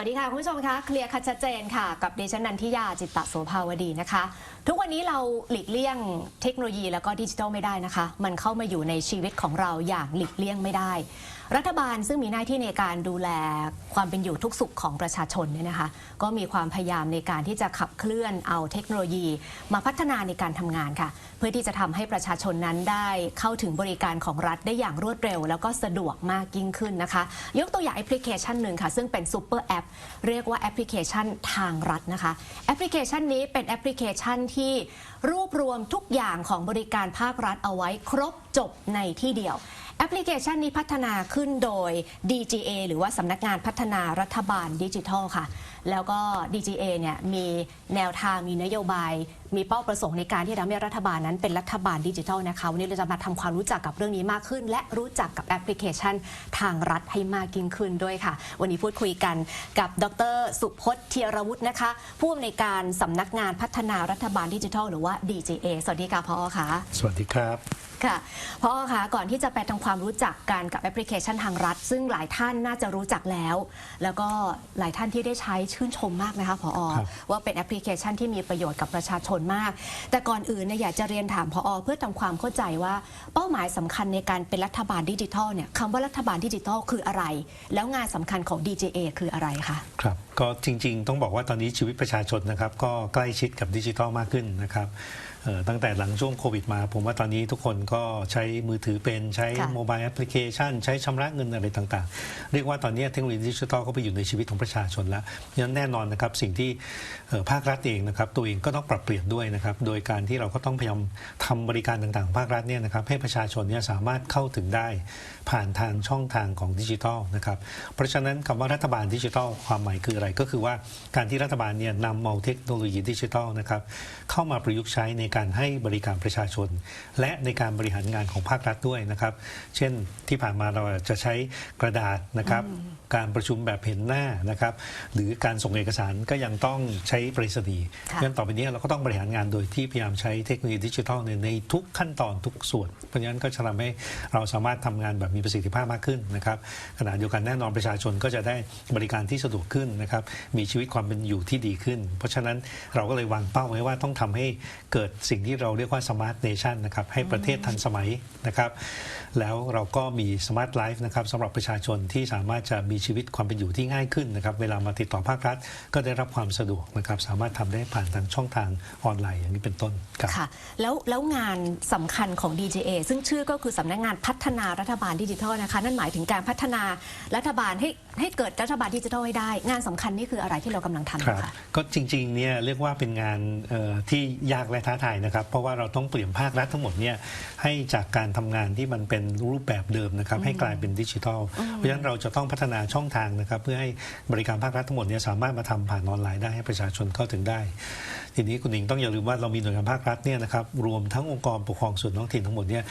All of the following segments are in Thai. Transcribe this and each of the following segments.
วัสดีค่ะ คุณผู้ชมคะเคลียร์คัดชัดเจนค่ะ กับดิฉันนันทิยาจิตตะโสภาวดีนะคะ ทุกวันนี้เราหลีกเลี่ยงเทคโนโลยีแล้วก็ดิจิทัลไม่ได้นะคะ มันเข้ามาอยู่ในชีวิตของเราอย่างหลีกเลี่ยงไม่ได้ รัฐบาลซึ่งมีหน้าที่ในการดูแลความเป็นอยู่ทุกสุขของประชาชนเนี่ยนะคะ ก็มีความพยายามในการที่จะขับเคลื่อนเอาเทคโนโลยี มาพัฒนาในการทำงานค่ะ เพื่อที่จะทำให้ประชาชนนั้นได้เข้าถึงบริการของรัฐได้อย่างรวดเร็ว แล้วก็สะดวกมากยิ่งขึ้นนะคะ ยกตัวอย่างแอปพลิเคชันหนึ่งค่ะ ซึ่งเป็นซูเปอร์แอปเรียกว่าแอปพลิเคชันทางรัฐนะคะแอปพลิเคชันนี้เป็นแอปพลิเคชันที่รวบรวมทุกอย่างของบริการภาครัฐเอาไว้ครบจบในที่เดียว แอปพลิเคชันนี้พัฒนาขึ้นโดย DGA หรือว่าสำนักงานพัฒนารัฐบาลดิจิทัลค่ะ แล้วก็ DGA เนี่ยมีแนวทางมีนโยบาย มีเป้าประสงค์ในการที่จะทำให้รัฐบาลนั้นเป็นรัฐบาลดิจิทัลนะคะวันนี้เราจะมาทำความรู้จักกับเรื่องนี้มากขึ้น และรู้จักกับแอปพลิเคชันทางรัฐให้มากยิ่งขึ้นด้วยค่ะ วันนี้พูดคุยกันกับดร สุพจน์เทียรวุฒินะคะ ผู้อำนวยการสำนักงานพัฒนารัฐบาลดิจิทัล หรือว่า DGA สวัสดีค่ะพอค่ะ สวัสดีครับค่ะเพราะคะก่อนที่จะไปทำความรู้จักกันกับแอปพลิเคชันทางรัฐ ซึ่งหลายท่านน่าจะรู้จักแล้ว แล้วก็หลายท่านที่ได้ใช้ชื่นชมมากนะคะพอครับว่าเป็นแอปพลิเคชันที่มีประโยชน์กับประชาชนมาก แต่ก่อนอื่นเนี่ยอยากจะเรียนถามพอเพื่อทำความเข้าใจว่า เป้าหมายสำคัญในการเป็นรัฐบาลดิจิทัลเนี่ยคำว่ารัฐบาลดิจิทัลคืออะไร แล้วงานสำคัญของ DJA คืออะไรคะครับก็จริงๆ ต้องบอกว่าตอนนี้ชีวิตประชาชนนะครับ ก็ใกล้ชิดกับดิจิทัลมากขึ้นนะครับ ตั้งแต่หลังช่วงโควิดมา ผมว่าตอนนี้ทุกคนก็ใช้มือถือเป็นใช้ค่ะโมบายแอปพลิเคชัน ใช้ชำระเงินอะไรต่างๆ เรียกว่าตอนนี้เทคโนโลยีดิจิทัลก็ไปอยู่ในชีวิตของประชาชนแล้วงั้นแน่นอนนะครับสิ่งที่เอ่อภาครัฐเองนะครับตัวเองก็ต้องปรับเปลี่ยนด้วยนะครับโดยการที่เราก็ต้องพยายามทำบริการต่างๆของภาครัฐเนี่ยนะครับให้ประชาชนเนี่ยสามารถเข้าถึงได้ ผ่านทางช่องทางของดิจิทัลนะครับเพราะฉะนั้นคำว่ารัฐบาลดิจิทัลความหมายคืออะไรก็คือว่าการที่รัฐบาลเนี่ยนำเอาเทคโนโลยีดิจิทัลนะครับเข้ามาประยุกต์ใช้ในการให้บริการประชาชน และในการบริหารงานของภาครัฐด้วยนะครับ เช่นที่ผ่านมาเราจะใช้กระดาษนะครับการประชุมแบบเห็นหน้านะครับหรือการส่งเอกสารก็ยังต้องใช้ไปรษณีย์ค่ะงั้นต่อไปนี้เราก็ต้องบริหารงานโดยที่พยายามใช้เทคโนโลยีดิจิทัลในในทุกขั้นตอนทุกส่วน เพราะฉะนั้นก็จะทำให้เราสามารถทำงานแบบมีประสิทธิภาพมากขึ้นนะครับขณะเดียวกันแน่นอนประชาชนก็จะได้บริการที่สะดวกขึ้นนะครับมีชีวิตความเป็นอยู่ที่ดีขึ้น เพราะฉะนั้นเราก็เลยวางเป้าไว้ว่าต้องทำให้เกิดสิ่งที่เราเรียกว่าสมาร์ทเนชั่นนะครับให้ประเทศทันสมัยนะครับแล้วเราก็มีสมาร์ทไลฟ์นะครับสำหรับประชาชนที่สามารถจะมีชีวิตความเป็นอยู่ที่ง่ายขึ้นนะครับเวลามาติดต่อภาครัฐ ก็ได้รับความสะดวกนะครับสามารถทำได้ผ่านทางช่องทางออนไลน์อย่างนี้เป็นต้นครับค่ะแล้วแล้วงานสำคัญของ DJA ซึ่งชื่อก็คือสำนักงานพัฒนารัฐบาลดิจิทัลนะคะนั่นหมายถึงการพัฒนารัฐบาลให้ให้เกิดรัฐบาลดิจิทัลให้ได้ งานสำคัญนี่คืออะไรที่เรากำลังทำอครัยู่บคะก็จริงๆเนี่ยเรียกว่าเป็นงานเอ่อที่ยากและท้าทายนะครับ เพราะว่าเราต้องเปลี่ยนภาครัฐทั้งหมดเนี่ยให้จากการทำงานที่มันเป็นรูปแบบเดิมนะครับให้กลายเป็นดิจิทัล เพราะฉะนั้นเราจะต้องพัฒนาช่องทางนะครับ เพื่อให้บริการภาครัฐทั้งหมดเนี่ยสามารถมาทำผ่านออนไลน์ได้ให้ประชาชนเข้าถึงได้ ทีนี้คุณหญิงต้องอย่าลืมว่าเรามีหน่วยงานภาครัฐเนี่ยนะครับรวมทั้งองค์กรปกครองส่วนท้องถิ่นทั้งหมดเนี่ย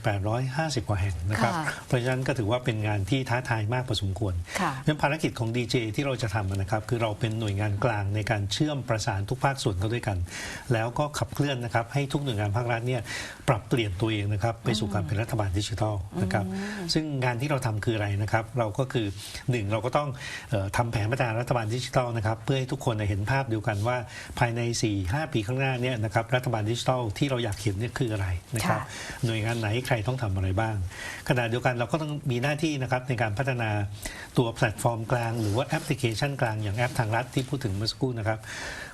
7,850 กว่าแห่งนะครับค่ะเพราะฉะนั้นก็ถือว่าเป็นงานที่ท้าทายมากพอสมควรค่ะงั้นภารกิจของ DJ ที่เราจะทำนะครับคือเราเป็นหน่วยงานกลางในการเชื่อมประสานทุกภาคส่วนเข้าด้วยกัน แล้วก็ขับเคลื่อนนะครับให้ทุกหน่วยงานภาครัฐเนี่ยปรับเปลี่ยนตัวเองนะครับไปสู่การเป็นรัฐบาลดิจิทัลนะครับซึ่งงานที่เราทำคืออะไรนะครับ เราก็คือหนึ่งเราก็ต้องเอ่อทำแผนพัฒนารัฐบาลดิจิทัลนะครับเพื่อให้ทุกคนเห็นภาพเดียวกันว่าภายใน4-5 ปีข้างหน้าเนี่ยนะครับรัฐบาลดิจิทัลที่เราอยากเห็นเนี่ยคืออะไรนะครับค่ะหน่วยงานไหนใครต้องทำอะไรบ้าง ขณะเดียวกันเราก็ต้องมีหน้าที่นะครับในการพัฒนาตัวแพลตฟอร์มกลาง หรือว่าแอปพลิเคชันกลางอย่างแอปทางรัฐที่พูดถึงเมื่อสักครู่นะครับ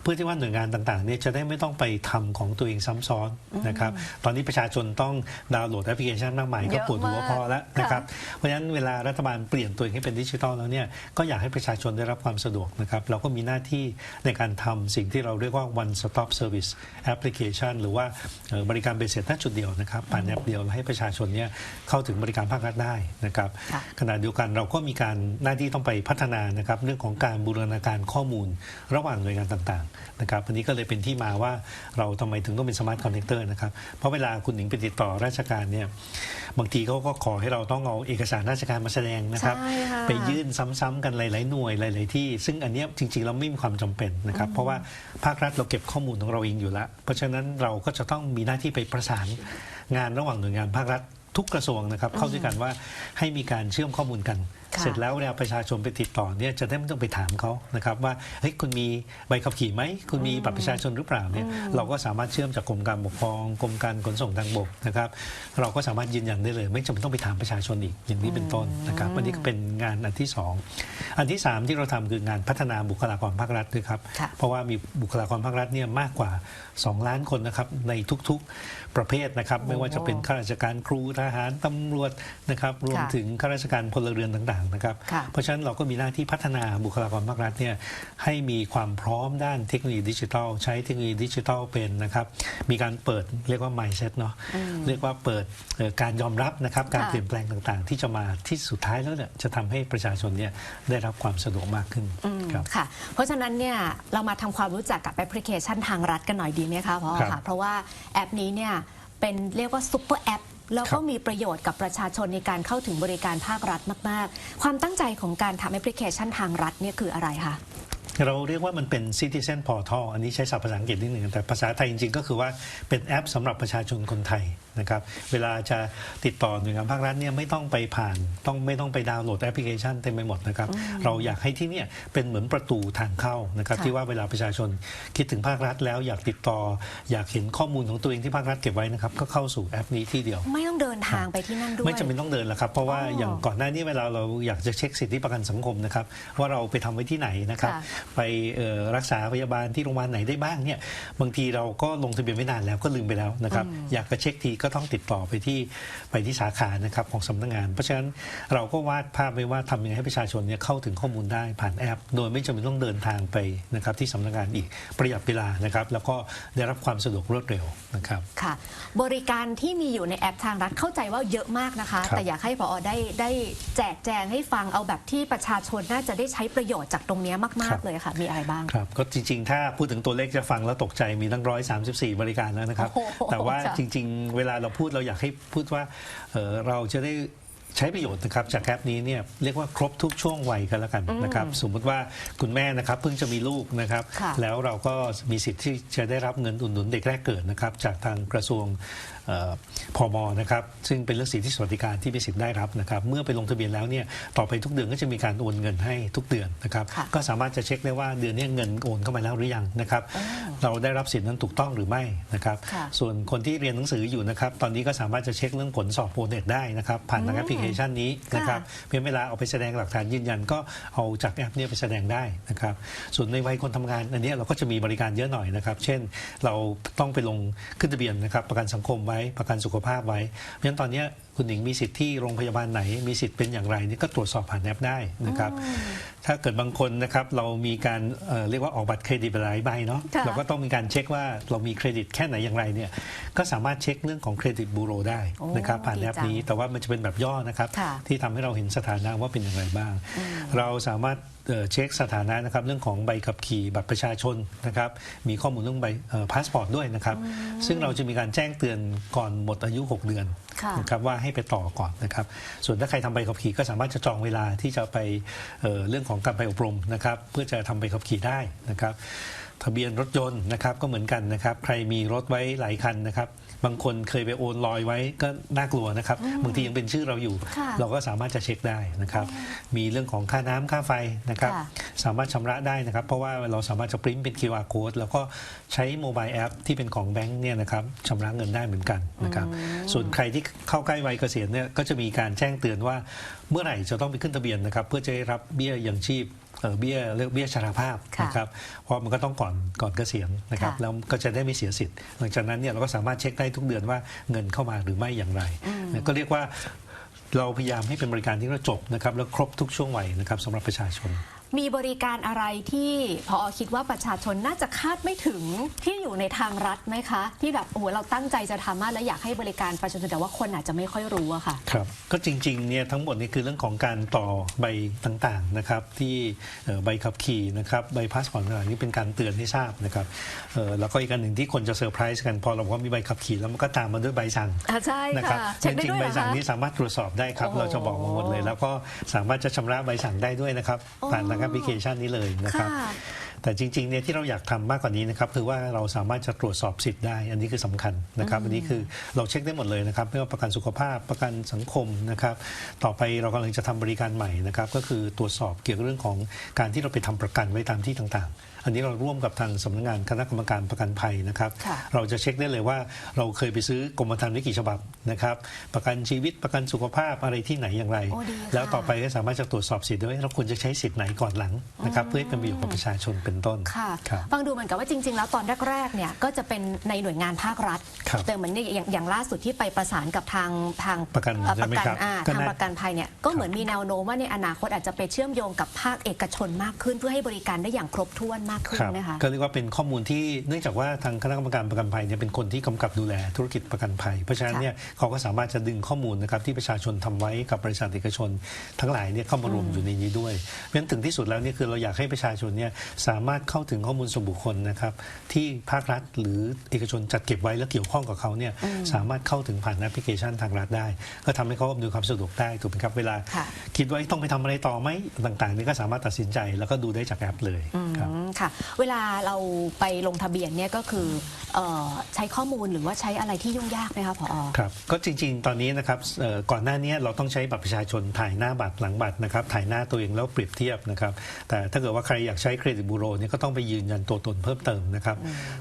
เพื่อที่ว่าหน่วยงานต่างๆเนี่ยจะได้ไม่ต้องไปทำของตัวเองซ้ำซ้อนนะครับตอนนี้ประชาชนต้องดาวน์โหลดแอปพลิเคชันมากมายก็ปวดหัวพอแล้วนะครับเพราะฉะนั้นเวลารัฐบาลเปลี่ยนตัวเองให้เป็นดิจิทัลแล้วเนี่ยก็อยากให้ประชาชนได้รับความสะดวกนะครับเราก็มีหน้าที่ในการทำสิ่งที่เราเรียกว่า one stop service application หรือว่าเอ่อบริการเบสเสร็จณจุดเดียวนะครับผ่านแอปเดียวแล้วให้ประชาชนเนี่ยเข้าถึงบริการภาครัฐได้นะครับค่ะขณะเดียวกันเราก็มีการหน้าที่ต้องไปพัฒนานะครับเรื่องของการบูรณาการข้อมูลระหว่างหน่วยงานต่างๆนะครับอันนี้ก็เลยเป็นที่มาว่าเราทำไมถึงต้องเป็นสมาร์ทคอนเนคเตอร์นะครับ เพราะเวลาคุณหญิงไปติดต่อราชการเนี่ยบางทีเขาก็ขอให้เราต้องเอาเอกสารราชการมาแสดงนะครับใช่ค่ะไปยื่นซ้ำๆกันหลาย ๆ หน่วยหลาย ๆ ที่ ซึ่งอันเนี้ยจริง ๆ เราไม่มีความจำเป็นนะครับ เพราะว่าภาครัฐเราเก็บข้อมูลของเราเองอยู่แล้ว เพราะฉะนั้นเราก็จะต้องมีหน้าที่ไปประสานงานระหว่างหน่วยงานภาครัฐทุกกระทรวงนะครับเข้าด้วยกันว่าให้มีการเชื่อมข้อมูลกันค่ะ เสร็จแล้วเวลาประชาชนไปติดต่อเนี่ยจะได้ไม่ต้องไปถามเขานะครับว่าเฮ้ยคุณมีใบขับขี่ไหมคุณมีบัตรประชาชนหรือเปล่าเนี่ยเราก็สามารถเชื่อมจากกรมการปกครองกรมการขนส่งทางบกนะครับเราก็สามารถยืนยันได้เลย ไม่จำเป็นต้องไปถามประชาชนอีกอย่างนี้เป็นต้นนะครับอันนี้ก็เป็นงานอันที่สองอันที่สามที่เราทำคืองานพัฒนาบุคลากรภาครัฐด้วยครับค่ะเพราะว่ามีบุคลากรภาครัฐเนี่ยมากกว่า 2 ล้านคนนะครับในทุกๆประเภทนะครับไม่ว่าจะเป็นข้าราชการครูทหารตำรวจนะครับรวมค่ะถึงข้าราชการพลเรือนต่างๆนะครับค่ะเพราะฉะนั้นเราก็มีหน้าที่พัฒนาบุคลากรภาครัฐเนี่ยให้มีความพร้อมด้านเทคโนโลยีดิจิทัล ใช้เทคโนโลยีดิจิทัลเป็นนะครับ มีการเปิดเรียกว่า mindset เนาะเรียกว่าเปิดเอ่อการยอมรับนะครับการค่ะเปลี่ยนแปลงต่างๆ ที่จะมาที่สุดท้ายแล้วเนี่ยจะทำให้ประชาชนเนี่ยได้รับความสะดวกมากขึ้นอืมครับค่ะ เพราะฉะนั้นเนี่ยเรามาทำความรู้จักกับแอปพลิเคชันทางรัฐกันหน่อยดีไหมคะพอครับค่ะเพราะว่าแอปนี้เนี่ยเป็นเรียกว่าซุปเปอร์แอป แล้วก็ครับมีประโยชน์กับประชาชนในการเข้าถึงบริการภาครัฐมาก ๆ ความตั้งใจของการทำแอปพลิเคชันทางรัฐเนี่ยคืออะไรคะ เราเรียกว่ามันเป็น Citizen Portal อันนี้ใช้ศัพท์ภาษาอังกฤษนิดหนึ่งแต่ภาษาไทยจริงๆ ก็คือว่าเป็นแอปสำหรับประชาชนคนไทยนะครับเวลาจะติดต่อหน่วยงานภาครัฐเนี่ยไม่ต้องไปผ่านต้องไม่ต้องไปดาวน์โหลดแอปพลิเคชันเต็มไปหมดนะครับเราอยากให้ที่เนี่ยเป็นเหมือนประตูทางเข้านะครับค่ะที่ว่าเวลาประชาชนคิดถึงภาครัฐแล้วอยากติดต่อ อยากเห็นข้อมูลของตัวเองที่ภาครัฐเก็บไว้นะครับก็เข้าสู่แอปนี้ที่เดียว ไม่ต้องเดินทางไปที่นั่นด้วยไม่จำเป็นต้องเดินหรอกครับเพราะว่าอ๋อออย่างก่อนหน้านี้เวลาเราอยากจะเช็คสิทธิประกันสังคมนะครับว่าเราไปทำไว้ที่ไหนนะครับค่ะไปเอ่อรักษาพยาบาลที่โรงพยาบาลไหนได้บ้างเนี่ยบางทีเราก็ลงทะเบียนไว้นานแล้วก็ลืมไปแล้วนะครับอยากจะเช็คทีก็ต้องติดต่อไปที่ไปที่สาขานะครับของสำนักงาน เพราะฉะนั้นเราก็วาดภาพไว้ว่าทำยังไงให้ประชาชนเนี่ยเข้าถึงข้อมูลได้ผ่านแอป โดยไม่จำเป็นต้องเดินทางไปนะครับที่สำนักงานอีกประหยัดเวลานะครับแล้วก็ได้รับความสะดวกรวดเร็วนะครับค่ะ บริการที่มีอยู่ในแอปทางรัฐเข้าใจว่าเยอะมากนะคะครับแต่อยากให้พอได้ได้แจกแจงให้ฟังเอาแบบที่ประชาชนน่าจะได้ใช้ประโยชน์จากตรงเนี้ยมาก ๆ เลยค่ะ มีอะไรบ้าง ครับก็จริงๆ ถ้าพูดถึงตัวเลขจะฟังแล้วตกใจมีตั้งร้อยสามสิบสี่บริการแล้วนะครับ โอ้โหแต่ว่าจ้ะ จริงๆ เวลาเราพูดเราอยากให้พูดว่าเอ่อเราจะได้ใช้ประโยชน์นะครับจากแอปนี้เนี่ยเรียกว่าครบทุกช่วงวัยกันแล้วกันนะครับสมมุติว่าคุณแม่นะครับเพิ่งจะมีลูกนะครับค่ะ แล้วเราก็มีสิทธิ์ที่จะได้รับเงินอุดหนุนเด็กแรกเกิดนะครับจากทางกระทรวง เอ่อพมนะครับซึ่งเป็นเรื่องสิทธิสวัสดิการที่มีสิทธิ์ได้รับนะครับเมื่อไปลงทะเบียนแล้วเนี่ยต่อไปทุกเดือนก็จะมีการโอนเงินให้ทุกเดือนนะครับค่ะก็สามารถจะเช็คได้ว่าเดือนนี้เงินโอนเข้ามาแล้วหรือยังนะครับเราได้รับสิทธิ์นั้นถูกต้องหรือไม่นะครับค่ะส่วนคนที่เรียนหนังสืออยู่นะครับตอนนี้ก็สามารถจะเช็คเรื่องผลสอบโปรเน็ตได้นะครับผ่านทางแอปพลิเคชันนี้นะครับเพียงเวลาเอาไปแสดงหลักฐานยืนยันก็เอาจากแอปเนี้ไปแสดงได้นะครับส่วนในวัยคนทำงานอันเนี้ยเราก็จะมีบริการเยอะหน่อยนะครับ เช่นเราต้องไปลงขึ้นทะเบียนนะครับประกันสังคมไว้ประกันสุขภาพไว้ เพราะฉะนั้นตอนเนี้ยคุณหญิงมีสิทธิ์ที่โรงพยาบาลไหน มีสิทธิ์เป็นอย่างไรนี่ก็ตรวจสอบผ่านแอปได้นะครับ ถ้าเกิดบางคนนะครับเรามีการเอ่อเรียกว่าออกบัตรเครดิตไปหลายใบเนาะค่ะเราก็ต้องมีการเช็คว่าเรามีเครดิตแค่ไหนอย่างไรเนี่ยก็สามารถเช็คเรื่องของเครดิตบูโรได้นะครับโอ้ผ่านแอปดีจังนี้แต่ว่ามันจะเป็นแบบย่อนะครับค่ะที่ทำให้เราเห็นสถานะว่าเป็นอย่างไรบ้าง เราสามารถ เอ่อเช็คสถานะนะครับเรื่องของใบขับขี่บัตรประชาชนนะครับมีข้อมูลเรื่องใบพาสปอร์ตด้วยนะครับซึ่งเราจะมีการแจ้งเตือนก่อนหมดอายุ 6 เดือนค่ะนะครับว่าให้ไปต่อก่อนนะครับส่วนถ้าใครทำใบขับขี่ก็สามารถจะจองเวลาที่จะไปเอ่อเรื่องของการไปอบรมนะครับเพื่อจะทำใบขับขี่ได้นะครับทะเบียนรถยนต์นะครับก็เหมือนกันนะครับใครมีรถไว้หลายคันนะครับ บางคนเคยไปโอนลอยไว้ก็น่ากลัวนะครับ บางทียังเป็นชื่อเราอยู่ ค่ะเราก็สามารถจะเช็คได้นะครับ มีเรื่องของค่าน้ำค่าไฟนะครับ ค่ะ สามารถชำระได้นะครับ เพราะว่าเราสามารถจะปริ้นเป็น QR code แล้วก็ใช้โมบายแอปที่เป็นของแบงค์เนี่ยนะครับชำระเงินได้เหมือนกันนะครับ ส่วนใครที่เข้าใกล้วัยเกษียณเนี่ยก็จะมีการแจ้งเตือนว่าเมื่อไหร่จะต้องไปขึ้นทะเบียนนะครับ เพื่อจะได้รับเบี้ยยังชีพ เอ่อเบี้ยเรียกเบี้ยชราภาพค่ะนะครับเพราะมันก็ต้องก่อนก่อนเกษียณนะครับค่ะแล้วก็จะได้ไม่เสียสิทธิ์ หลังจากนั้นเนี่ยเราก็สามารถเช็คได้ทุกเดือนว่าเงินเข้ามาหรือไม่อย่างไร ก็เรียกว่าเราพยายามให้เป็นบริการที่เราจบนะครับแล้วครบทุกช่วงวัยนะครับสำหรับประชาชน มีบริการอะไรที่พอคิดว่าประชาชนน่าจะคาดไม่ถึงที่อยู่ในทางรัฐไหมคะ ที่แบบโอ้โหเราตั้งใจจะทำมากและอยากให้บริการประชาชนแต่ว่าคนอาจจะไม่ค่อยรู้อะค่ะ ครับก็จริงๆเนี่ยทั้งหมดนี่คือเรื่องของการต่อใบต่างๆนะครับที่เอ่อใบขับขี่นะครับใบพาสปอร์ตต่างๆนี่เป็นการเตือนให้ทราบนะครับเอ่อแล้วก็อีกอันหนึ่งที่คนจะเซอร์ไพรส์กันพอเราบอกว่ามีใบขับขี่แล้วมันก็ตามมาด้วยใบสั่งอะใช่นะครับค่ะเช็คได้จริงด้วยๆใบเหรอสั่งคะ นี้สามารถตรวจสอบได้ครับ โอ้โหเราจะบอกมาหมดเลย แล้วก็สามารถจะชำระใบสั่งได้ด้วยนะครับโอ้ผ่านทางแอปพลิเคชันนี้เลยนะครับค่ะแต่จริงๆเนี่ยที่เราอยากทำมากกว่านี้นะครับคือว่าเราสามารถจะตรวจสอบสิทธิ์ได้ อันนี้คือสำคัญนะครับ อันนี้คือเราเช็คได้หมดเลยนะครับไม่ว่าประกันสุขภาพประกันสังคมนะครับ ต่อไปเรากำลังจะทำบริการใหม่นะครับ ก็คือตรวจสอบเกี่ยวกับเรื่องของการที่เราไปทำประกันไว้ตามที่ต่างๆ อันนี้เราร่วมกับทางสำนักงานคณะกรรมการประกันภัยนะครับค่ะเราจะเช็คได้เลยว่าเราเคยไปซื้อกรมธรรม์ไว้กี่ฉบับนะครับประกันชีวิตประกันสุขภาพอะไรที่ไหนอย่างไรโอ้ดีค่ะแล้วต่อไปก็สามารถจะตรวจสอบสิทธิ์ได้ว่าเราควรจะใช้สิทธิ์ไหนก่อนหลังนะครับเพื่อให้เป็นประโยชน์กับประชาชนเป็นต้นค่ะครับฟังดูเหมือนกับว่าจริง ๆ แล้วตอนแรกๆเนี่ยก็จะเป็นในหน่วยงานภาครัฐครับแต่เหมือนเนี่ยอย่างอย่างล่าสุดที่ไปประสานกับทางทางประกันเอ่อใช่ไหมประกันครับอ่าก็ทางน่าประกันภัยเนี่ยก็เหมือนมีแนวโน้มว่าในอนาคตอาจจะไปเชื่อมโยงกับภาคเอกชนมากขึ้นเพื่อให้บริการได้อย่างครบถ้วนมากขึ้นครับนะคะก็เรียกว่าเป็นข้อมูลที่เนื่องจากว่าทางคณะกรรมการประกันภัยเนี่ยเป็นคนที่กำกับดูแลธุรกิจประกันภัย เพราะฉะนั้นค่ะเนี่ยเขาก็สามารถจะดึงข้อมูลนะครับที่ประชาชนทำไว้กับบริษัทเอกชน ทั้งหลายเนี่ยเข้ามารวมอยู่ในนี้ด้วย เพราะฉะนั้นถึงที่สุดแล้วเนี่ยคือเราอยากให้ประชาชนเนี่ยสามารถเข้าถึงข้อมูลส่วนบุคคลนะครับที่ภาครัฐหรือเอกชนจัดเก็บไว้แล้วเกี่ยวข้องกับเขาเนี่ยสามารถเข้าถึงผ่านแอปพลิเคชันทางรัฐได้ ก็ทำให้เขาอำนวยความสะดวกได้ถูกไหมครับเวลาค่ะคิดว่าต้องไปทำอะไรต่อไหมต่างๆนี่ก็สามารถตัดสินใจแล้วก็ดูได้จากแอปเลยครับอืมค่ะ เวลาเราไปลงทะเบียนเนี่ยก็คือเอ่อใช้ข้อมูลหรือว่าใช้อะไรที่ยุ่งยากไหมคะผอ ครับก็จริงๆ ตอนนี้นะครับเอ่อก่อนหน้านี้เราต้องใช้บัตรประชาชนถ่ายหน้าบัตรหลังบัตรนะครับถ่ายหน้าตัวเองแล้วเปรียบเทียบนะครับแต่ถ้าเกิดว่าใครอยากใช้เครดิตบูโรเนี่ยก็ต้องไปยืนยันตัวตนเพิ่มเติมนะครับ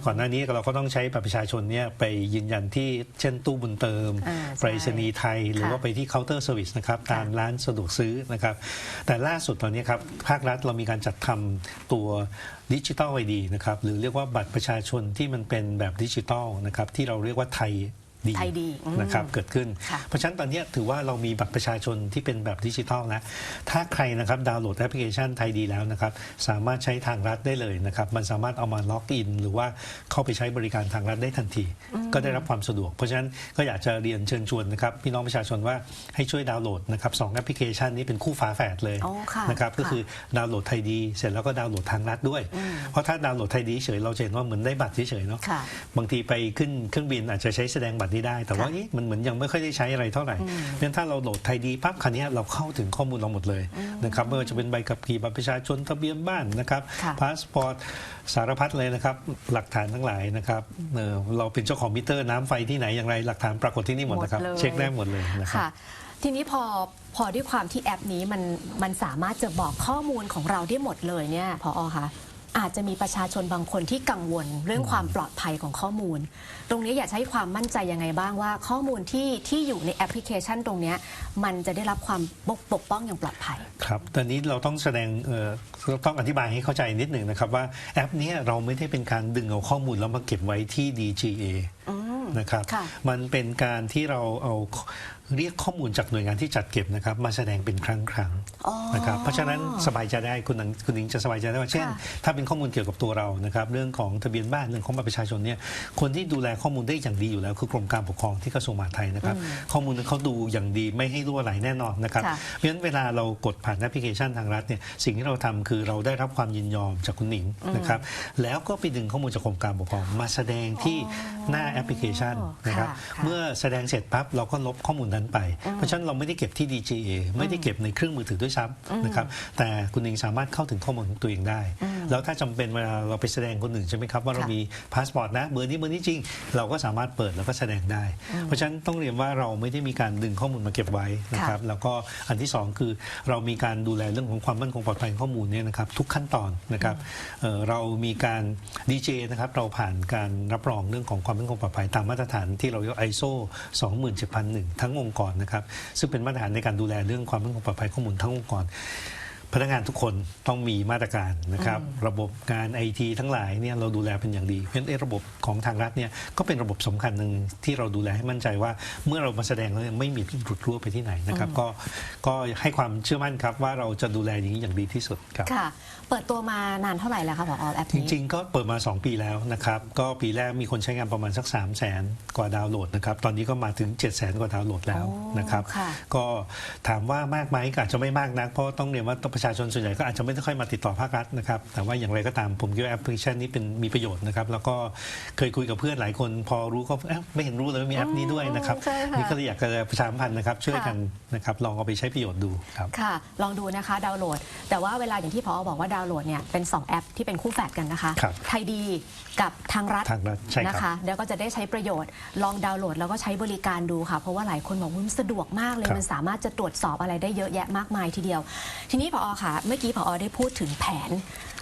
ก่อนหน้านี้เราก็ต้องใช้บัตรประชาชนเนี่ยไปยืนยันที่เช่นตู้บุญเติมอ่าใช่ไปรษณีย์ไทย หรือว่าไปที่เคาน์เตอร์เซอร์วิสนะครับตามร้านสะดวกซื้อนะครับแต่ล่าสุดตอนนี้ครับภาครัฐเรามีการจัดทำตัวดิจิทัลไอดีนะครับหรือเรียกว่าบัตรประชาชนที่มันเป็นแบบดิจิตอลนะครับที่เราเรียกว่าไทย ดีไทยดีอืมนะครับเกิดขึ้นค่ะเพราะฉะนั้นตอนนี้ถือว่าเรามีบัตรประชาชนที่เป็นแบบดิจิทัลนะ ถ้าใครนะครับดาวน์โหลดแอปพลิเคชันไทยดีแล้วนะครับ สามารถใช้ทางรัฐได้เลยนะครับ มันสามารถเอามาล็อกอิน หรือว่าเข้าไปใช้บริการทางรัฐได้ทันที ก็ได้รับความสะดวก เพราะฉะนั้นก็อยากจะเรียนเชิญชวนนะครับพี่น้องประชาชนว่าให้ช่วยดาวน์โหลดนะครับสองแอปพลิเคชันนี้เป็นคู่ฝาแฝดเลยอ๋อค่ะนะครับก็ค่ะคือดาวน์โหลดไทยดี เสร็จแล้วก็ดาวน์โหลดทางรัฐด้วย เพราะถ้าดาวน์โหลดไทยดีเฉยเราจะเห็นว่าเหมือนได้บัตรเฉยๆเนาะค่ะบางทีไปขึ้นเครื่องบินอาจจะใช้แสดงบัตรนี้ได้ แต่ว่าค่ะเอ๊ะมันเหมือนยังไม่ค่อยได้ใช้อะไรเท่าไหร่เพราะฉะนั้นถ้าเราโหลดไทยดีปั๊บคันนี้ยเราเข้าถึงข้อมูลเราหมดเลยนะครับไม่ว่าจะเป็นใบขับขี่บัตรประชาชนทะเบียนบ้านนะครับค่ะพาสปอร์ตสารพัดเลยนะครับ หลักฐานทั้งหลายนะครับเอ่อเราเป็นเจ้าของมิเตอร์น้ำไฟที่ไหนอย่างไรหลักฐานปรากฏที่นี่หมดนะครับหมดเลยเช็คได้หมดเลยนะครับค่ะทีนี้พอพอด้วยความที่แอปนี้มันมันสามารถจะบอกข้อมูลของเราได้หมดเลยเนี่ยพออคะ อาจจะมีประชาชนบางคนที่กังวลเรื่องความปลอดภัยของข้อมูล ตรงนี้อยากจะให้ความมั่นใจยังไงบ้างว่า ข้อมูลที่ที่อยู่ในแอปพลิเคชันตรงเนี้ยมันจะได้รับความปกปกป้องอย่างปลอดภัย ครับ ตอนนี้เราต้องแสดงเอ่อต้องอธิบายให้เข้าใจนิดหนึ่งนะครับว่าแอปเนี้ยเราไม่ได้เป็นการดึงเอาข้อมูลแล้วมาเก็บไว้ที่ DGA นะครับค่ะมันเป็นการที่เราเอาเรียกข้อมูลจากหน่วยงานที่จัดเก็บนะครับ มาแสดงเป็นครั้งครั้งๆอ๋อ นะครับเพราะฉะนั้นสบายใจได้คุณหนังคุณหญิงจะสบายใจได้ว่าเช่นค่ะถ้าเป็นข้อมูลเกี่ยวกับตัวเรานะครับเรื่องของทะเบียนบ้านเรื่องของบัตรประชาชนเนี่ยคนที่ดูแลข้อมูลได้อย่างดีอยู่แล้วคือกรมการปกครองที่กระทรวงมหาดไทยนะครับข้อมูลนั้นเขาดูอย่างดีไม่ให้รั่วไหลแน่นอนนะครับค่ะเพราะฉะนั้นเวลาเรากดผ่านแอปพลิเคชันทางรัฐเนี่ยสิ่งที่เราทำคือเราได้รับความยินยอมจากคุณหนิงนะครับแล้วก็ไปดึงข้อมูลจากกรมการปกครองมาแสดงที่หน้าแอปพลิเคชันนะครับค่ะค่ะเมื่อแสดงเสร็จปั๊บเราก็ลบข้อมูลนั้นไป เพราะฉะนั้นเราไม่ได้เก็บที่ DGA ไม่ได้เก็บในเครื่องมือถือด้วยซ้ำนะครับแต่คุณหนิงสามารถเข้าถึงข้อมูลของตัวเองได้ แล้วถ้าจำเป็นเวลาเราไปแสดงคนอื่นใช่ไหมครับว่าเราค่ะมีพาสปอร์ตนะเบอร์นี้เบอร์นี้จริง เราก็สามารถเปิดแล้วก็แสดงได้ เพราะฉะนั้นต้องเรียนว่าเราไม่ได้มีการดึงข้อมูลมาเก็บไว้นะครับแล้วก็อันที่สองคือเรามีการดูแลเรื่องของความมั่นคงปลอดภัยของข้อมูลเนี่ยนะครับทุกขั้นตอนนะครับเอ่อเรามีการ DJ นะครับเราผ่านการรับรองเรื่องของความมั่นคงปลอดภัยตามมาตรฐานที่เราเรียกว่า ISO 27001 ทั้งองค์กรนะครับซึ่งเป็นมาตรฐานในการดูแลเรื่องความมั่นคงปลอดภัยข้อมูลทั้งองค์กร พนักงานทุกคนต้องมีมาตรการนะครับ ระบบงานไอทีทั้งหลายเนี่ยเราดูแลเป็นอย่างดี เพราะฉะนั้นไอ้ระบบของทางรัฐเนี่ยก็เป็นระบบสำคัญหนึ่งที่เราดูแลให้มั่นใจว่า เมื่อเรามาแสดงแล้วเนี่ยไม่มีหลุดรั่วไปที่ไหนนะครับ ก็ก็ให้ความเชื่อมั่นครับว่าเราจะดูแลอย่างนี้อย่างดีที่สุดครับค่ะ เปิดตัวมานานเท่าไหร่แล้วคะผอแอปจนี้ริงๆ ก็เปิดมา 2 ปีแล้วนะครับ ก็ปีแรกมีคนใช้งานประมาณสัก 3 0 0แสนกว่าดาวน์โหลดนะครับตอนนี้ก็มาถึง 7 0 0แสนกว่าดาวน์โหลดแล้วโอ้นะครับค่ะก็ถามว่ามากไหมก็อาจจะไม่มากนักเพราะต้องเรียนว่าประชาประชาชนส่วนใหญ่ก็อาจจะไม่ได้ค่อยมาติดต่อภาครัฐนะครับ แต่ว่าอย่างไรก็ตามผมคิดว่าแอปพลิเคชันนี้เป็นมีประโยชน์นะครับ แล้วก็เคยคุยกับเพื่อนหลายคนพอรู้ก็เอ๊ะไม่เห็นรู้เลยว่ามีแอปนี้ด้วยนะครับ ใช่ค่ะ นี่ก็เลยอยากจะประชาสัมพันธ์นะครับ ช่วยค่ะกันนะครับลองเอาไปใช้ประโยชน์ดูครับ ค่ะ ลองดูนะคะดาวน์โหลด แต่ว่าเวลาอย่างที่พอบอกว่าดาวน์โหลดเนี่ยเป็น 2 แอปที่เป็นคู่แฝดกันนะคะ ครับไทยดีกับทางรัฐทางรัฐใช่ครับ นะคะเดี๋ยวก็จะได้ใช้ประโยชน์ ลองดาวน์โหลดแล้วก็ใช้บริการดูค่ะ เพราะว่าหลายคนบอกว่ามันสะดวกมากเลย ครับมันสามารถจะตรวจสอบอะไรได้เยอะแยะมากมายทีเดียว ทีนี้พอค่ะ เมื่อกี้พอได้พูดถึงแผน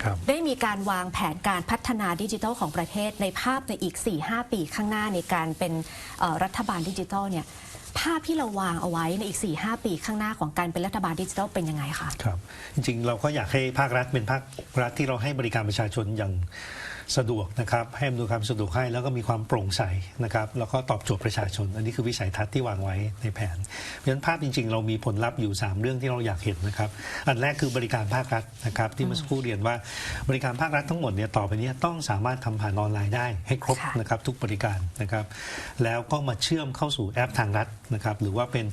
ครับ ได้มีการวางแผนการพัฒนาดิจิทัลของประเทศในภาพในอีก 4-5 ปีข้างหน้าในการเป็นเอ่อรัฐบาลดิจิทัลเนี่ยภาพที่เราวางเอาไว้ในอีก 4-5 ปีข้างหน้าของการเป็นรัฐบาลดิจิทัลเป็นยังไงคะ ครับจริงๆเราก็อยากให้ภาครัฐเป็นภาครัฐที่เราให้บริการประชาชนอย่าง สะดวกนะครับให้อำนวยความสะดวกให้แล้วก็มีความโปร่งใสนะครับแล้วก็ตอบโจทย์ประชาชน อันนี้คือวิสัยทัศน์ที่วางไว้ในแผน เพราะฉะนั้นภาพจริง ๆ เรามีผลลัพธ์อยู่ 3 เรื่องที่เราอยากเห็นนะครับอันแรกคือบริการภาครัฐนะครับที่เมื่อสักครู่เรียนว่าบริการภาครัฐทั้งหมดเนี่ยต่อไปนี้ต้องสามารถทำผ่านออนไลน์ได้ให้ครบนะครับทุกบริการนะครับแล้วก็มาเชื่อมเข้าสู่แอปทางรัฐนะครับหรือว่าเป็น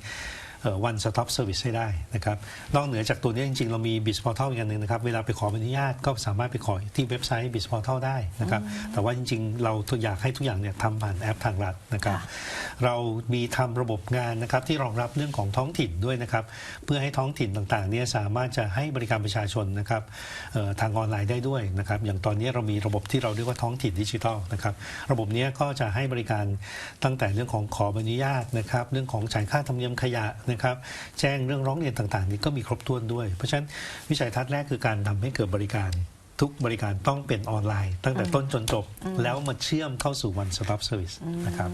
วันสต็อปเซอร์วิสให้ได้นะครับนอกเหนือจากตัวนี้จริงๆ เรามี b i z Portal อีกอันหนึ่งนะครับ เวลาไปขออนุญาตก็สามารถไปขอที่เว็บไซต์ b i z Portal ได้นะครับ แต่ว่าจริงๆ เราอยากให้ทุกอย่างเนี่ยทำผ่านแอปทางรัฐนะครับค่ะเรามีทำระบบงานนะครับที่รองรับเรื่องของท้องถิ่นด้วยนะครับ เพื่อให้ท้องถิ่นต่างๆเนี่ยสามารถจะให้บริการประชาชนนะครับเอ่อทางออนไลน์ได้ด้วยนะครับ อย่างตอนนี้เรามีระบบที่เราเรียกว่าท้องถิ่นดิจิทัลนะครับ ระบบเนี้ยก็จะให้บริการตั้งแต่เรื่องของขอใบอนุญาตนะครับ เรื่องของจ่ายค่าธรรมเนียมขยะนะครับ แจ้งเรื่องร้องเรียนต่างๆ นี้ก็มีครบถ้วนด้วย เพราะฉะนั้นวิสัยทัศน์แรกคือการทำให้เกิดบริการทุกบริการต้องเป็นออนไลน์ ตั้งแต่ต้นจนจบ แล้วมาเชื่อมเข้าสู่ one stop service นะครับ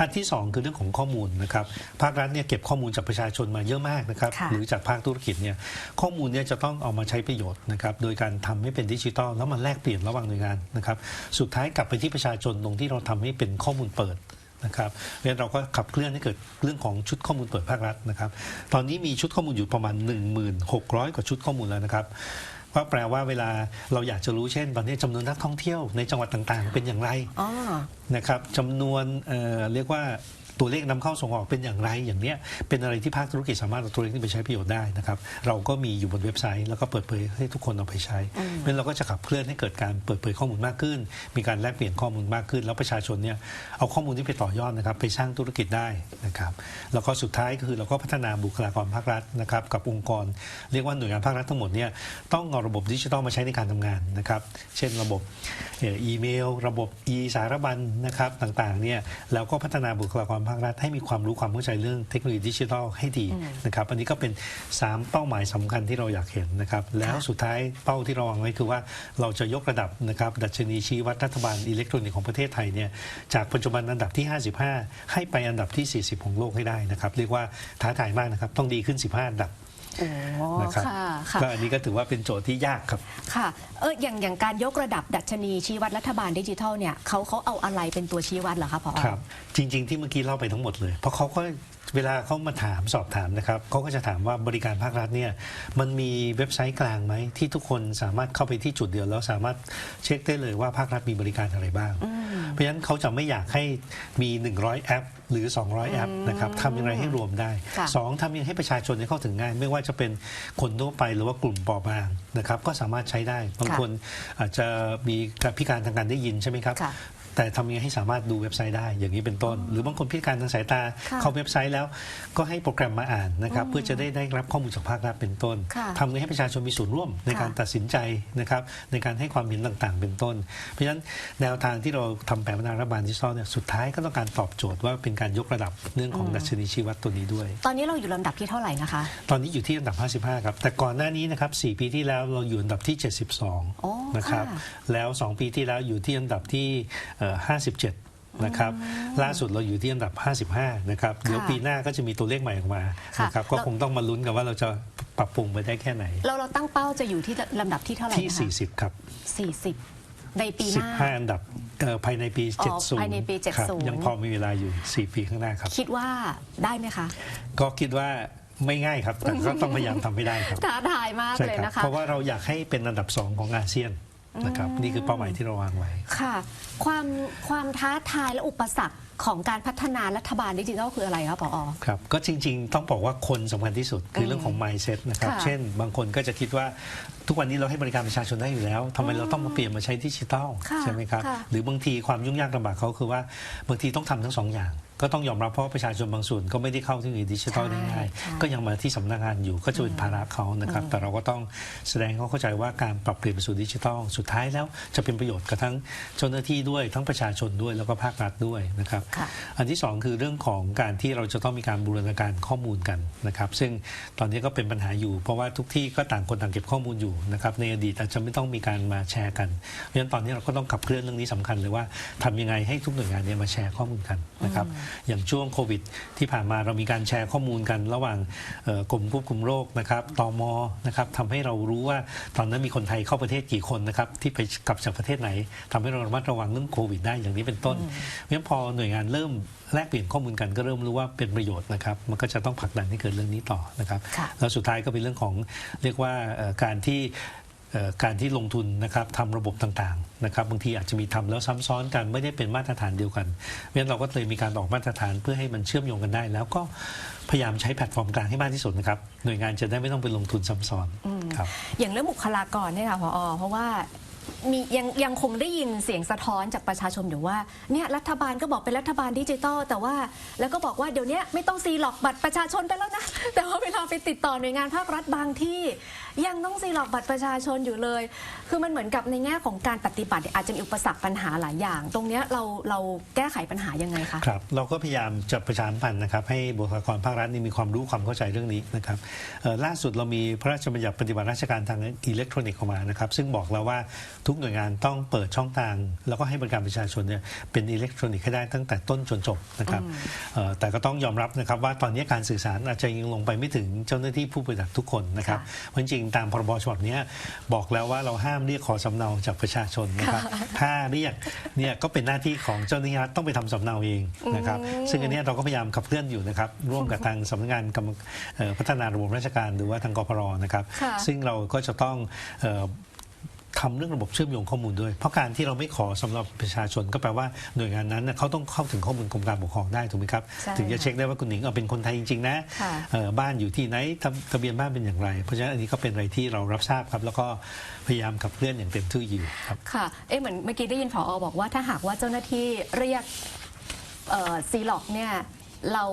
อันที่สองคือเรื่องของข้อมูลนะครับภาครัฐเนี่ยเก็บข้อมูลจากประชาชนมาเยอะมากนะครับค่ะหรือจากภาคธุรกิจเนี่ยข้อมูลเนี่ยจะต้องเอามาใช้ประโยชน์นะครับโดยการทำให้เป็นดิจิทัลแล้วมันแลกเปลี่ยนระหว่างหน่วยงานนะครับสุดท้ายกลับไปที่ประชาชนตรงที่เราทำให้เป็นข้อมูลเปิด นะครับเพราะฉะนั้นเราก็ขับเคลื่อนให้เกิดเรื่องของชุดข้อมูลเปิดภาครัฐนะครับ ตอนนี้มีชุดข้อมูลอยู่ประมาณ 1600 กว่าชุดข้อมูลแล้วนะครับก็แปลว่าเวลาเราอยากจะรู้เช่น ตอนนี้จำนวนนักท่องเที่ยวในจังหวัดต่างๆ เป็นอย่างไรนะครับจำนวนเเรียกว่า ตัวเลขนำเข้าส่งออกเป็นอย่างไรอย่างเนี้ยเป็นอะไรที่ภาคธุรกิจสามารถเอาตัวเลขนี้ไปใช้ประโยชน์ได้นะครับเราก็มีอยู่บนเว็บไซต์ แล้วก็เปิดเผยให้ทุกคนเอาไปใช้เพราะฉะนั้นเราก็จะขับเคลื่อนให้เกิดการเปิดเผยข้อมูลมากขึ้น มีการแลกเปลี่ยนข้อมูลมากขึ้น แล้วประชาชนเนี่ยเอาข้อมูลที่ไปต่อยอดนะครับไปสร้างธุรกิจได้นะครับแล้วก็สุดท้ายก็คือเราก็พัฒนาบุคลากรภาครัฐนะครับกับองค์กร เรียกว่าหน่วยงานภาครัฐทั้งหมดเนี่ยต้องเอาระบบดิจิทัลมาใช้ในการทำงานนะครับเช่นระบบเอ่ออีเมล ระบบ e สารบัญนะครับต่างๆเนี่ยแล้วก็พัฒนาบุคลากรภาครัฐให้มีความรู้ความเข้าใจเรื่องเทคโนโลยีดิจิทัลให้ดีนะครับอันนี้ก็เป็น 3 เป้าหมายสำคัญที่เราอยากเห็นนะครับแล้วสุดท้ายเป้าที่เราวางไว้คือว่าเราจะยกระดับนะครับดัชนีชี้วัดรัฐบาลอิเล็กทรอนิกส์ของประเทศไทยเนี่ยจากปัจจุบันอันดับที่ 55 ให้ไปอันดับที่ 40 ของโลกให้ได้นะครับเรียกว่าท้าทายมากนะครับต้องดีขึ้น 15อันดับ โอ้นะครับค่ะค่ะก็อันนี้ก็ถือว่าเป็นโจทย์ที่ยากครับ ค่ะเอออย่างอย่างการยกระดับดัชนีชี้วัดรัฐบาลดิจิทัลเนี่ยเขาเขาเอาอะไรเป็นตัวชี้วัดเหรอคะพอ ครับ จริง ๆ ที่เมื่อกี้เล่าไปทั้งหมดเลย เพราะเขาก็ เวลาเขามาถามสอบถามนะครับเขาก็จะถามว่าบริการภาครัฐเนี่ยมันมีเว็บไซต์กลางไหมที่ทุกคนสามารถเข้าไปที่จุดเดียวแล้วสามารถเช็คได้เลยว่าภาครัฐมีบริการอะไรบ้าง เพราะฉะนั้นเขาจะไม่อยากให้มี 100 แอป หรือ 200 แอปนะครับทำยังไงให้รวมได้ค่ะสองทำยังไงให้ประชาชนเนี่ยเข้าถึงง่าย ไม่ว่าจะเป็นคนทั่วไปหรือว่ากลุ่มเปราะบางนะครับก็สามารถใช้ได้บางค่ะคนอาจจะมีการพิการทางการได้ยินใช่ไหมครับค่ะ แต่ทำยังไงให้สามารถดูเว็บไซต์ได้อย่างนี้เป็นต้น หรือบางคนพิการทางสายตาค่ะเข้าเว็บไซต์แล้วก็ให้โปรแกรมมาอ่านนะครับเพื่อจะได้ได้รับข้อมูลจากภาครัฐเป็นต้นค่ะทำยังไงให้ประชาชนมีส่วนร่วมในค่ะการตัดสินใจนะครับในการให้ความเห็นต่างๆ เป็นต้น เพราะฉะนั้นแนวทางที่เราทำแผนพัฒนารัฐบาลดิจิทัลเนี่ยสุดท้ายก็ต้องการตอบโจทย์ว่าเป็นการยกระดับเรื่องของดัชนีชี้วัดตัวนี้ด้วย ตอนนี้เราอยู่ลำดับที่เท่าไหร่นะคะ ตอนนี้อยู่ที่อันดับ 55 ครับ แต่ก่อนหน้านี้นะครับ4ปีที่แล้วเราอยู่อันดับที่ โอ้72 นะครับ ค่ะแล้ว 2 ปีที่แล้วอยู่ที่อันดับที่เอ่อ57 นะครับ ล่าสุดเราอยู่ที่อันดับ 55 นะครับ เดี๋ยวปีหน้าก็จะมีตัวเลขใหม่ออกมาค่ะนะครับก็แล้ว คงต้องมาลุ้นกันว่าเราจะปรับปรุงไปได้แค่ไหนเราเราตั้งเป้าจะอยู่ที่ลำดับที่เท่าไหร่ที่นะคะ40 ครับ 40 ในปีหน้า 15 อันดับเอ่อภายในปี อ๋อ70ภายในปีครับ70 ยังพอมีเวลาอยู่ 4 ปีข้างหน้าครับ คิดว่าได้ไหมคะก็คิดว่าไม่ง่ายครับ แต่ก็ต้องพยายามทำให้ได้ครับท้าทายมากใช่เลยครับนะคะ เพราะว่าเราอยากให้เป็นอันดับสองของอาเซียน นะครับนี่คือเป้าหมายที่เราวางไว้ ค่ะ ความความท้าทายและอุปสรรคของการพัฒนารัฐบาลดิจิทัลคืออะไรครับผอครับ ก็จริง ๆ ต้องบอกว่าคนสำคัญที่สุดคือเรื่องของ mindset นะครับ ค่ะเช่น บางคนก็จะคิดว่าทุกวันนี้เราให้บริการประชาชนได้อยู่แล้วทำไมเราต้องมาเปลี่ยนมาใช้ดิจิทัลค่ะใช่ไหมครับ ค่ะหรือบางทีความยุ่งยากลำบากเขาคือว่าบางทีต้องทำทั้งสองอย่าง ก็ต้องยอมรับเพราะว่าประชาชนบางส่วนก็ไม่ได้เข้าถึงดิจิทัลได้ง่ายใช่ก็ยังมาที่สำนักงานอยู่ก็จะเป็นภาระเขานะครับ แต่เราก็ต้องแสดงให้เขาเข้าใจว่าการปรับเปลี่ยนไปสู่ดิจิทัลสุดท้ายแล้วจะเป็นประโยชน์กับทั้งเจ้าหน้าที่ด้วยทั้งประชาชนด้วยแล้วก็ภาครัฐด้วยนะครับค่ะอันที่สองคือเรื่องของการที่เราจะต้องมีการบูรณาการข้อมูลกันนะครับ ซึ่งตอนนี้ก็เป็นปัญหาอยู่ เพราะว่าทุกที่ก็ต่างคนต่างเก็บข้อมูลอยู่นะครับในอดีตอาจจะไม่ต้องมีการมาแชร์กันเพราะฉะนั้นตอนนี้เราก็ต้องขับเคลื่อนเรื่องนี้สำคัญเลยว่าทำยังไงให้ทุกหน่วยงานเนี่ยมาแชร์ข้อมูลกันนะครับอย่างช่วงโควิด ที่ผ่านมาเรามีการแชร์ข้อมูลกันระหว่างเอ่อกรมควบคุมโรคนะครับตมนะครับทำให้เรารู้ว่าตอนนั้นมีคนไทยเข้าประเทศกี่คนนะครับที่ไปกลับจากประเทศไหนทำให้เราระมัดระวังเรื่องโควิด ได้อย่างนี้เป็นต้นเพราะฉะนั้นพอหน่วยงานเริ่มแลกเปลี่ยนข้อมูลกันก็เริ่มรู้ว่าเป็นประโยชน์นะครับมันก็จะต้องผลักดันให้เกิดเรื่องนี้ต่อนะครับค่ะแล้วสุดท้ายก็เป็นเรื่องของเรียกว่าเอ่อการที่เอ่อ การที่ลงทุนนะครับทำระบบต่างๆนะครับบางทีอาจจะมีทำแล้วซ้ำซ้อนกันไม่ได้เป็นมาตรฐานเดียวกันเพราะฉะนั้นเราก็เลยมีการออกมาตรฐานเพื่อให้มันเชื่อมโยงกันได้ แล้วก็พยายามใช้แพลตฟอร์มกลางให้มากที่สุดนะครับหน่วยงานจะได้ไม่ต้องไปลงทุนซ้ำซ้อนครับอย่างเรื่องบุคลากรเนี่ยค่ะพอเพราะว่า มียังยังคงได้ยินเสียงสะท้อนจากประชาชนอยู่ว่าเนี่ยรัฐบาลก็บอกเป็นรัฐบาลดิจิตอลแต่ว่าแล้วก็บอกว่าเดี๋ยวนี้ไม่ต้องซีหลอกบัตรประชาชนไปแล้วนะ แต่ว่าเวลาไปติดต่อหน่วยงานภาครัฐบางที่ยังต้องซีหลอกบัตรประชาชนอยู่เลย คือมันเหมือนกับในแง่ของการปฏิบัติอาจจะมีอุปสรรคปัญหาหลายอย่าง ตรงเนี้ยเราเราแก้ไขปัญหายังไงคะ ครับเราก็พยายามจะประชาสัมพันธ์นะครับให้บุคลากรภาครัฐนี่มีความรู้ความเข้าใจเรื่องนี้นะครับเอ่อล่าสุดเรามีพระราชบัญญัติปฏิบัติราชการทางอิเล็กทรอนิกส์ออกมานะครับซึ่งบอกแล้วว่าทุกหน่วยงานต้องเปิดช่องทาง แล้วก็ให้บริการประชาชนเนี่ยเป็นอิเล็กทรอนิกส์ให้ได้ตั้งแต่ต้นจนจบนะครับเอ่อแต่ก็ต้องยอมรับนะครับว่าตอนนี้การสื่อสารอาจจะยังลงไปไม่ถึงเจ้าหน้าที่ผู้ปฏิบัติทุกคนนะครับค่ะเพราะจริงๆตามพรบฉบับเนี้ยบอกแล้วว่าเราห้ามเรียกขอสำเนาจากประชาชนนะครับถ้าเรียกเนี่ยก็เป็นหน้าที่ของเจ้าหน้าที่รัฐต้องไปทำสำเนาเองนะครับซึ่งอันเนี้ยเราก็พยายามขับเคลื่อนอยู่นะครับร่วมกับทางสำนักงานกำเอ่อพัฒนาระบบราชการหรือว่าทางกพรนะครับค่ะซึ่งเราก็จะต้องเอ่อ ทำเรื่องระบบเชื่อมโยงข้อมูลด้วย เพราะการที่เราไม่ขอสำหรับประชาชนก็แปลว่าหน่วยงานนั้นน่ะเขาต้องเข้าถึงข้อมูลกรมการปกครองได้ถูกไหมครับใช่ถึงจะเช็คได้ว่าคุณหนิงเอาเป็นคนไทยจริงๆนะค่ะเอ่อบ้านอยู่ที่ไหนทะทะเบียนบ้านเป็นอย่างไร เพราะฉะนั้นอันนี้ก็เป็นอะไรที่เรารับทราบครับ แล้วก็พยายามขับเคลื่อนอย่างเต็มที่อยู่ครับค่ะเอ๊ะเหมือนเมื่อกี้ได้ยินผอบอกว่าถ้าหากว่าเจ้าหน้าที่เรียกซีล็อกเนี่ย เรา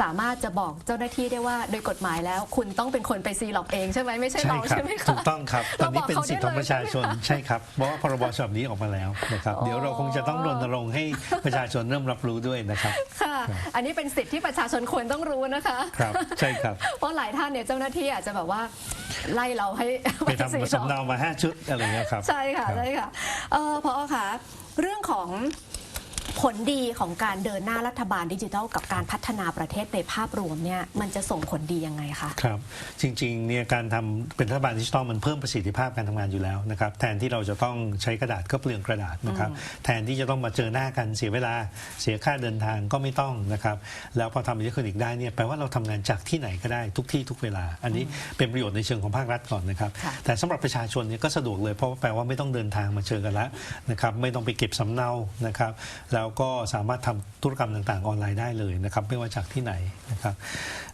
สามารถจะบอกเจ้าหน้าที่ได้ว่าโดยกฎหมายแล้ว คุณต้องเป็นคนไปซีล็อกเองใช่ไหมไม่ใช่ใช่เราครับใช่ไหมคะถูกต้องครับ ตอนนี้เป็นสิทธิของประชาชนเรบอกเขได้เลยใช่ครับเพราะว่าพรบฉบับนี้ออกมาแล้วนะครับอ๋อเดี๋ยวเราคงจะต้องรณรงค์ให้ประชาชนเริ่มรับรู้ด้วยนะครับค่ะอันนี้เป็นสิทธิที่ประชาชนควรต้องรู้นะคะครับใช่ครับเพราะหลายท่านเนี่ยเจ้าหน้าที่อาจจะแบบว่าไล่เราให้ไปทำซีล็อกสำเนามาห้าชุดอะไรเงี้ยครับใช่ค่ะรับใช่ค่ะเออพอค่ะเรื่องของ ผลดีของการเดินหน้ารัฐบาลดิจิทัล กับการพัฒนาประเทศในภาพรวมเนี่ยมันจะส่งผลดียังไงคะครับ จริงๆเนี่ยการทำเป็นรัฐบาลดิจิทัลมันเพิ่มประสิทธิภาพการทำงานอยู่แล้วนะครับแทนที่เราจะต้องใช้กระดาษก็เปลืองกระดาษนะครับแทนที่จะต้องมาเจอหน้ากันเสียเวลาเสียค่าเดินทางก็ไม่ต้องนะครับแล้วพอทำอิเล็กทรอนิกส์ได้เนี่ยแปลว่าเราทำงานจากที่ไหนก็ได้ทุกที่ทุกเวลา อันนี้เป็นประโยชน์ในเชิงของภาครัฐก่อนนะครับค่ะแต่สำหรับประชาชนเนี่ยก็สะดวกเลยเพราะว่าแปลว่าไม่ต้องเดินทางมาเจอกันแล้วนะครับไม่ต้องไปเก็บสำเนานะครับแล้วก็สามารถทำธุรกรรมต่างๆ ออนไลน์ได้เลยนะครับไม่ว่าจากที่ไหนนะครับ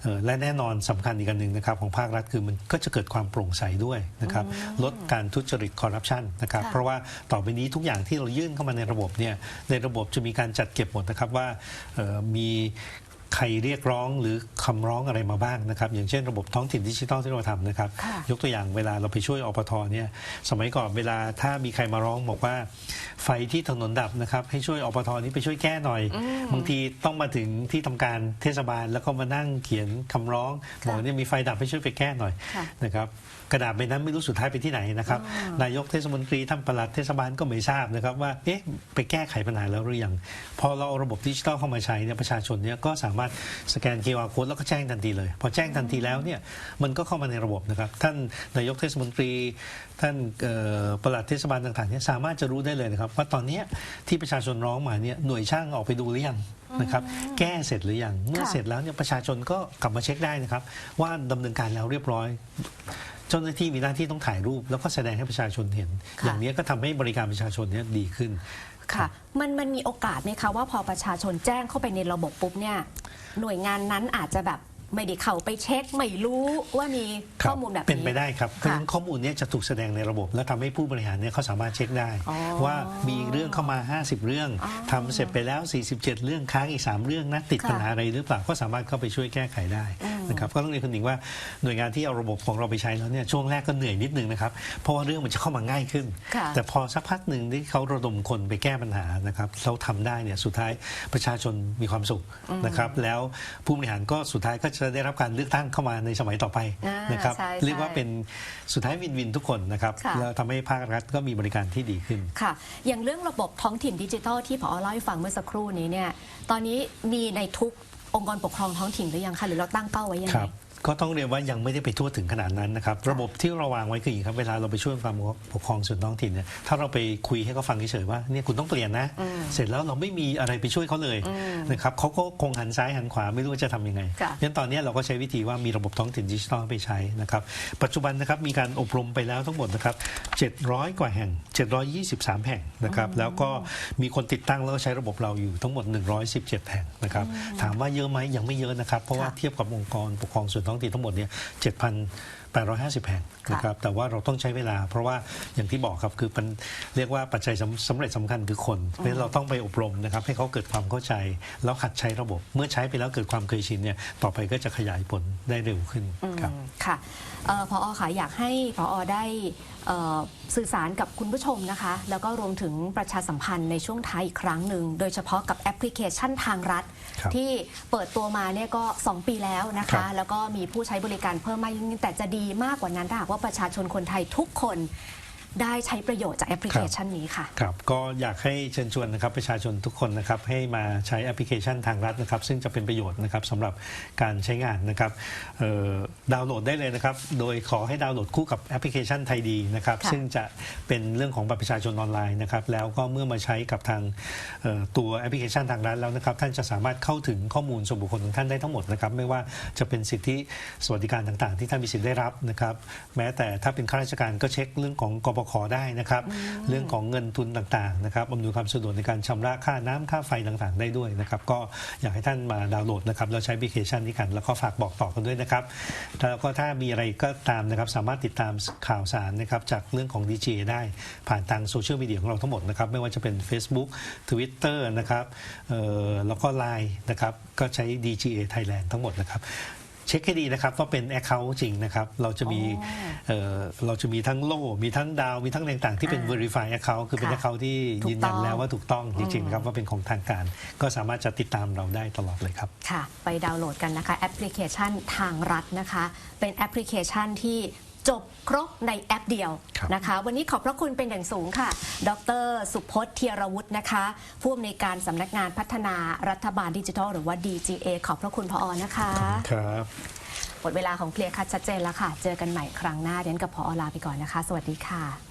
เอ่อและแน่นอนสำคัญอีกอันหนึ่งนะครับของภาครัฐคือมันก็จะเกิดความโปร่งใสด้วยนะครับลดการทุจริตคอร์รัปชันนะครับค่ะเพราะว่าต่อไปนี้ทุกอย่างที่เรายื่นเข้ามาในระบบเนี่ยในระบบจะมีการจัดเก็บหมดนะครับว่าเอ่อมี ใครเรียกร้องหรือคำร้องอะไรมาบ้างนะครับ อย่างเช่นระบบท้องถิ่นดิจิทัลที่เราทำนะครับค่ะยกตัวอย่างเวลาเราไปช่วยอปทเนี่ยสมัยก่อนเวลาถ้ามีใครมาร้องบอกว่า ไฟที่ถนนดับนะครับ ให้ช่วยอปทนี้ไปช่วยแก้หน่อย บางทีต้องมาถึงที่ทำการเทศบาลแล้วก็มานั่งเขียนคำร้องบอกเนี่ยมีไฟดับให้ช่วยไปแก้หน่อยค่ะนะครับ กระดาษใบนั้นไม่รู้สุดท้ายไปที่ไหนนะครับนายกเทศมนตรีท่านปลัดเทศบาลก็ไม่ทราบนะครับว่าเอ๊ะไปแก้ไขปัญหาแล้วหรือยังพอเราเอาระบบดิจิทัลเข้ามาใช้เนี่ยประชาชนเนี่ยก็สามารถสแกน QR code แล้วก็แจ้งทันทีเลย พอแจ้งทันทีแล้วเนี่ยมันก็เข้ามาในระบบนะครับ ท่านนายกเทศมนตรี ท่านเอ่อปลัดเทศบาลต่างๆเนี่ยสามารถจะรู้ได้เลยนะครับ ว่าตอนเนี้ยที่ประชาชนร้องมาเนี่ยหน่วยช่างออกไปดูหรือยังนะครับแก้เสร็จหรือยังเมื่อค่ะเสร็จแล้วเนี่ยประชาชนก็กลับมาเช็คได้นะครับ ว่าดำเนินการแล้วเรียบร้อย เจ้าหน้าที่มีหน้าที่ต้องถ่ายรูป แล้วก็แสดงให้ประชาชนเห็น ค่ะ อย่างนี้ก็ทำให้บริการประชาชนเนี่ยดีขึ้น ค่ะ มันมันมีโอกาสไหมคะว่าพอประชาชนแจ้งเข้าไปในระบบปุ๊บเนี่ย หน่วยงานนั้นอาจจะแบบไม่ได้เข้าไปเช็ค ไม่รู้ว่ามีครับข้อมูลแบบนี้ เป็นไปได้ครับเพราะฉะนั้นค่ะข้อมูลเนี้จะถูกแสดงในระบบ และทำให้ผู้บริหารเนี่ยเขาสามารถเช็คได้ อ๋อว่ามีเรื่องเข้ามา 50 เรื่องอ๋อทำเสร็จไปแล้ว 47 เรื่องค้างอีก 3 เรื่องนะติดค่ะปัญหาอะไรหรือเปล่าก็สามารถเข้าไปช่วยแก้ไขได้ อืม นะครับก็ต้องเรียนคุณหญิงว่าหน่วยงานที่เอาระบบของเราไปใช้แล้วเนี่ยช่วงแรกก็เหนื่อยนิดนึงนะครับเพราะว่าเรื่องมันจะเข้ามาง่ายขึ้นค่ะแต่พอสักพักหนึ่งที่เขาระดมคนไปแก้ปัญหานะครับเราทำได้เนี่ยสุดท้ายประชาชนมีความสุขนะครับแล้วผู้บริหารก็สุดท้ายก็จะได้รับการเลือกตั้งเข้ามาในสมัยต่อไปอ่านนะครับใช่เรียกว่าใช่เป็นสุดท้ายวินวินทุกคนนะครับค่ะแล้วทำให้ภาครัฐก็มีบริการที่ดีขึ้นค่ะ อย่างเรื่องระบบท้องถิ่นดิจิทัลที่ผอเล่าให้ฟังเมื่อสักครู่นี้เนี่ยตอนนี้มีในทุก องค์กรปกครองท้องถิ่นหรือยังคะหรือเราตั้งเป้าไว้ยังคไง รับ ก็ต้องเรียนว่ายังไม่ได้ไปทั่วถึงขนาดนั้นนะครับ ระบบที่เราวางไว้คืออย่างนี้ครับเวลาเราไปช่วยความปกครองส่วนท้องถิ่นเนี่ยถ้าเราไปคุยให้เขาฟังเฉยๆว่าเนี่ยคุณต้องเปลี่ยนนะอืมเสร็จแล้วเราไม่มีอะไรไปช่วยเขาเลยอืมนะครับเขาก็คงหันซ้ายหันขวาไม่รู้ว่าจะทำยังไงค่ะงั้นตอนนี้เราก็ใช้วิธีว่ามีระบบท้องถิ่นดิจิทัลไปใช้นะครับปัจจุบันนะครับมีการอบรมไปแล้วทั้งหมดนะครับ 700 กว่าแห่ง 723 แห่งนะครับแล้วก็มีคนติดตั้งแล้วก็ใช้ระบบเราอยู่ทั้งหมด 117 แห่งนะครับถามว่าเยอะไหมยังไม่เยอะนะครับเพราะว่าค่ะเทียบกับองค์กรปกครองส่วนท้องถิ่นทั้งหมดเนี่ย 7,850 แห่งนะครับแต่ว่าเราต้องใช้เวลา เพราะว่าอย่างที่บอกครับคือมันเรียกว่าปัจจัยสำสำเร็จสำคัญคือคนเพราะฉะนั้นเราต้องไปอบรมนะครับให้เขาเกิดความเข้าใจ แล้วหัดใช้ระบบ เมื่อใช้ไปแล้วเกิดความเคยชินเนี่ยต่อไปก็จะขยายผลได้เร็วขึ้นอืมครับค่ะเอ่อพอค่ะอยากให้พอได้เอ่อสื่อสารกับคุณผู้ชมนะคะ แล้วก็รวมถึงประชาสัมพันธ์ในช่วงท้ายอีกครั้งหนึ่ง โดยเฉพาะกับแอปพลิเคชันทางรัฐครับที่เปิดตัวมาเนี่ยก็ 2 ปีแล้วนะครัคะบแล้วก็มีผู้ใช้บริการเพิ่มมากยิ่งขึ้นแต่จะดีมากกว่านั้นถ้าหากว่าประชาชนคนไทยทุกคน ได้ใช้ประโยชน์จากแอปพลิเคชันนี้ค่ะ ครับ ก็อยากให้เชิญชวนนะครับประชาชนทุกคนนะครับให้มาใช้แอปพลิเคชันทางรัฐนะครับซึ่งจะเป็นประโยชน์นะครับสำหรับการใช้งานนะครับเอ่อดาวน์โหลดได้เลยนะครับ โดยขอให้ดาวน์โหลดคู่กับแอปพลิเคชันไทยดีนะครับค่ะซึ่งจะเป็นเรื่องของบัตรประชาชนออนไลน์นะครับแล้วก็เมื่อมาใช้กับทางเอ่อตัวแอปพลิเคชันทางรัฐแล้วนะครับท่านจะสามารถเข้าถึงข้อมูลส่วนบุคคลของท่านได้ทั้งหมดนะครับไม่ว่าจะเป็นสิทธิสวัสดิการต่างๆ ที่ท่านมีสิทธิ์ได้รับนะครับแม้แต่ถ้าเป็นข้าราชการก็เช็คเรื่องของกปขได้นะครับ เรื่องของเงินทุนต่างๆนะครับอำนวยความสะดวกในการชำระค่าน้ำค่าไฟต่างๆ ได้ด้วยนะครับ ก็อยากให้ท่านมาดาวน์โหลดนะครับแล้วใช้แอปพลิเคชันนี้กัน แล้วก็ฝากบอกต่อกันด้วยนะครับแล้วก็ถ้ามีอะไรก็ตามนะครับ สามารถติดตามข่าวสารนะครับจากเรื่องของ DGA ได้ผ่านทางโซเชียลมีเดียของเราทั้งหมดนะครับไม่ว่าจะเป็น Facebook Twitter นะครับเอ่อแล้วก็ Line นะครับก็ใช้ DGA Thailand ทั้งหมดนะครับ เช็คให้ดีนะครับว่าเป็น Account จริงนะครับ เราจะมีอ๋อเอ่อเราจะมีทั้งโล่มีทั้งดาว มีทั้งอะไรต่างๆที่เป็นอ่า Verify Account คือเป็น ค่ะ Account ที่ถูกยืนยันต้อง แล้วว่าถูกต้องจริงๆนะครับว่าเป็นของทางการ ก็สามารถจะติดตามเราได้ตลอดเลยครับ ค่ะ ไปดาวน์โหลดกันนะคะ แอปพลิเคชันทางรัฐนะคะ เป็นแอปพลิเคชันที่ จบครบในแอปเดียวครับนะคะ วันนี้ขอบพระคุณเป็นอย่างสูงค่ะ ดร สุพจน์เทียรวุฒินะคะ ผู้อำนวยการสำนักงานพัฒนารัฐบาลดิจิทัล หรือว่า DGA ขอบพระคุณพออนะคะ ครับหมดเวลาของเคลียร์คัดชัดเจนแล้วค่ะ เจอกันใหม่ครั้งหน้าเดนกับพอลาไปก่อนนะคะ สวัสดีค่ะ